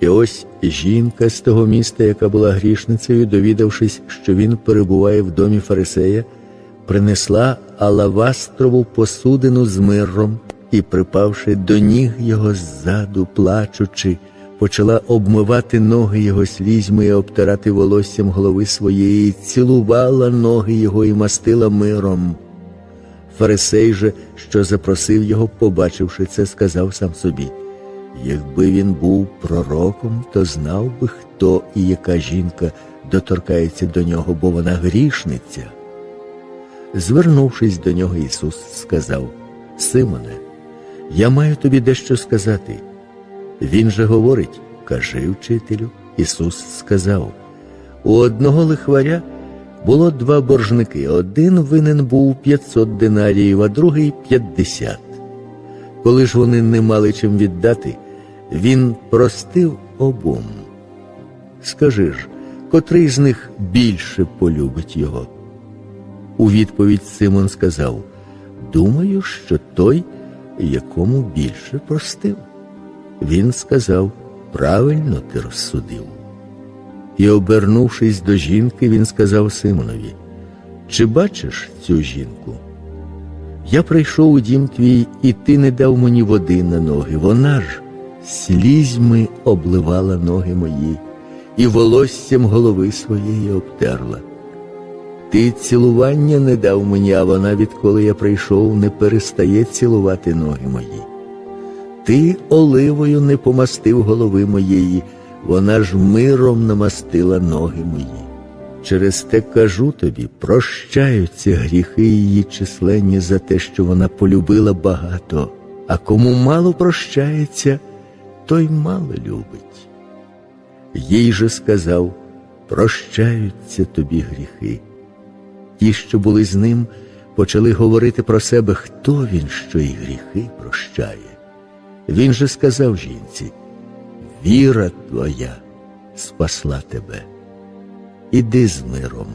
І ось жінка з того міста, яка була грішницею, довідавшись, що він перебуває в домі Фарисея, принесла алавастрову посудину з миром і, припавши до ніг його ззаду, плачучи, почала обмивати ноги його слізьми і обтирати волоссям голови своєї, цілувала ноги його і мастила миром. Фарисей же, що запросив його, побачивши це, сказав сам собі: якби він був пророком, то знав би, хто і яка жінка доторкається до нього, бо вона грішниця. Звернувшись до нього, Ісус сказав: Симоне, я маю тобі дещо сказати. Він же говорить, кажи вчителю. Ісус сказав: у одного лихваря було два боржники. Один винен був 500 динаріїв, а другий 50. Коли ж вони не мали чим віддати, він простив обом. Скажи ж, котрий з них більше полюбить його? У відповідь Симон сказав: Думаю, що той, якому більше простив. Він сказав: Правильно ти розсудив. І, обернувшись до жінки, він сказав Симонові: Чи бачиш цю жінку? Я прийшов у дім твій, і ти не дав мені води на ноги. Вона ж слізьми обливала ноги мої, і волоссям голови своєї обтерла. Ти цілування не дав мені, а вона, відколи я прийшов, не перестає цілувати ноги мої. Ти оливою не помастив голови моєї, вона ж миром намастила ноги мої. Через те кажу тобі, прощаються гріхи її численні за те, що вона полюбила багато, а кому мало прощається, той мало любить. Їй же сказав, прощаються тобі гріхи. Ті, що були з ним, почали говорити про себе, хто він, що й гріхи прощає. Він же сказав жінці, віра твоя спасла тебе. Іди з миром.